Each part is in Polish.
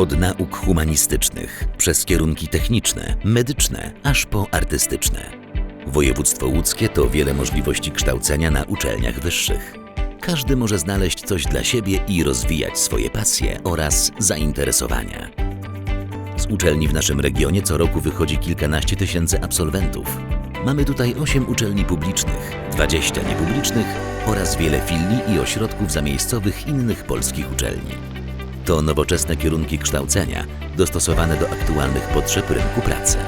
Od nauk humanistycznych, przez kierunki techniczne, medyczne, aż po artystyczne. Województwo łódzkie to wiele możliwości kształcenia na uczelniach wyższych. Każdy może znaleźć coś dla siebie i rozwijać swoje pasje oraz zainteresowania. Z uczelni w naszym regionie co roku wychodzi kilkanaście tysięcy absolwentów. Mamy tutaj 8 uczelni publicznych, 20 niepublicznych oraz wiele filii i ośrodków zamiejscowych innych polskich uczelni. To nowoczesne kierunki kształcenia dostosowane do aktualnych potrzeb rynku pracy.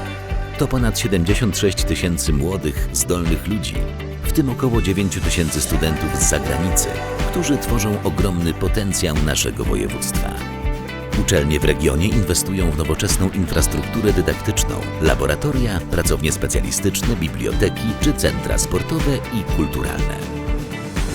To ponad 76 tysięcy młodych, zdolnych ludzi, w tym około 9 tysięcy studentów z zagranicy, którzy tworzą ogromny potencjał naszego województwa. Uczelnie w regionie inwestują w nowoczesną infrastrukturę dydaktyczną, laboratoria, pracownie specjalistyczne, biblioteki czy centra sportowe i kulturalne.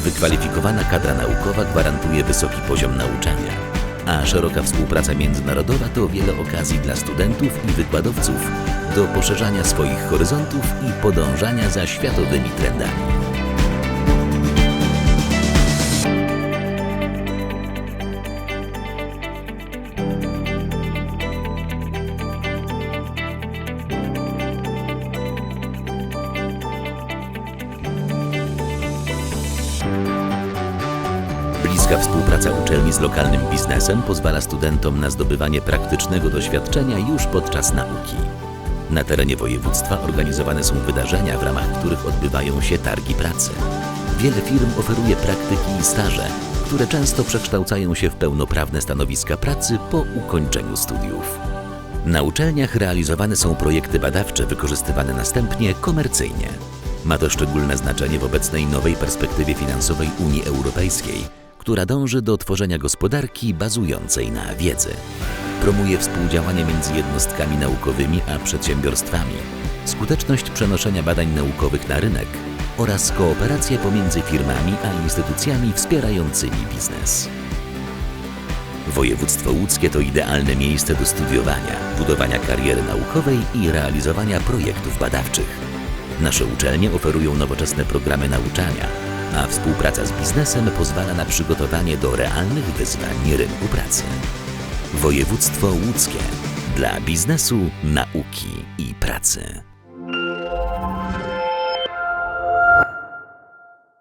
Wykwalifikowana kadra naukowa gwarantuje wysoki poziom nauczania, a szeroka współpraca międzynarodowa to wiele okazji dla studentów i wykładowców do poszerzania swoich horyzontów i podążania za światowymi trendami. Bliska współpraca uczelni z lokalnym biznesem pozwala studentom na zdobywanie praktycznego doświadczenia już podczas nauki. Na terenie województwa organizowane są wydarzenia, w ramach których odbywają się targi pracy. Wiele firm oferuje praktyki i staże, które często przekształcają się w pełnoprawne stanowiska pracy po ukończeniu studiów. Na uczelniach realizowane są projekty badawcze wykorzystywane następnie komercyjnie. Ma to szczególne znaczenie w obecnej nowej perspektywie finansowej Unii Europejskiej, która dąży do tworzenia gospodarki bazującej na wiedzy. Promuje współdziałanie między jednostkami naukowymi a przedsiębiorstwami, skuteczność przenoszenia badań naukowych na rynek oraz kooperację pomiędzy firmami a instytucjami wspierającymi biznes. Województwo łódzkie to idealne miejsce do studiowania, budowania kariery naukowej i realizowania projektów badawczych. Nasze uczelnie oferują nowoczesne programy nauczania, a współpraca z biznesem pozwala na przygotowanie do realnych wyzwań rynku pracy. Województwo łódzkie dla biznesu, nauki i pracy.